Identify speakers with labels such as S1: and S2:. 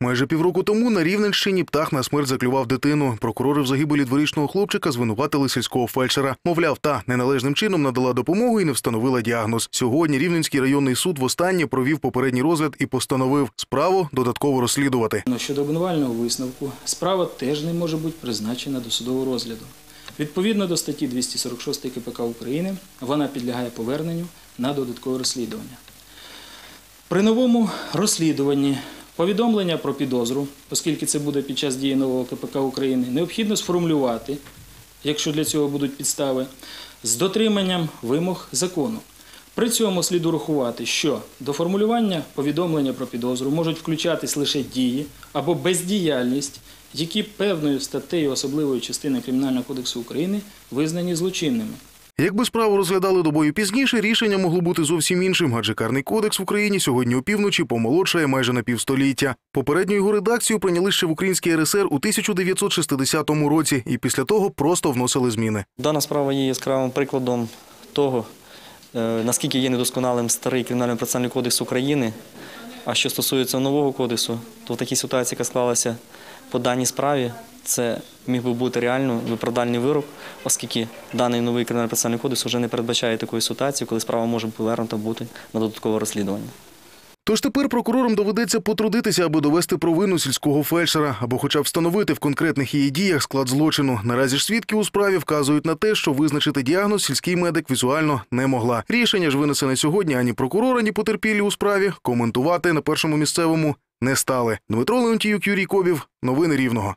S1: Майже півроку тому на Рівненщині птах на смерть заклював дитину. Прокурори в загибелі дворічного хлопчика звинуватили сільського фельдшера. Мовляв, та неналежним чином надала допомогу і не встановила діагноз. Сьогодні Рівненський районний суд востаннє провів попередній розгляд і постановив справу додатково розслідувати.
S2: Щодо обвинувального висновку, справа теж не може бути призначена до судового розгляду. Відповідно до статті 246 КПК України, вона підлягає поверненню на додаткове розслідування. При новому розслідуванні повідомлення про підозру, оскільки це буде під час дії нового КПК України, необхідно сформулювати, якщо для цього будуть підстави, з дотриманням вимог закону. При цьому слід урахувати, що до формулювання повідомлення про підозру можуть включатись лише дії або бездіяльність, які певною статтею особливої частини Кримінального кодексу України визнані злочинними.
S1: Якби справу розглядали добою пізніше, рішення могло бути зовсім іншим, адже карний кодекс в Україні сьогодні опівночі помолодшає майже на півстоліття. Попередню його редакцію прийняли ще в Український РСР у 1960 році, і після того просто вносили зміни.
S3: Дана справа є яскравим прикладом того, е, наскільки є недосконалим старий Кримінальний процесуальний кодекс України. А що стосується нового кодексу, то в такій ситуації, яка склалася по даній справі, це міг би бути реально виправдальний вирок, оскільки даний новий Кримінальний процесуальний кодекс вже не передбачає такої ситуації, коли справа може повернута бути на додаткове розслідування.
S1: Тож тепер прокурорам доведеться потрудитися, аби довести провину сільського фельдшера, або хоча б встановити в конкретних її діях склад злочину. Наразі ж свідки у справі вказують на те, що визначити діагноз сільський медик візуально не могла. Рішення ж винесене сьогодні ані прокурора, ані потерпілі у справі коментувати на першому місцевому не стали. Дмитро Леонтіюк, Юрій Кобів. Новини Рівного.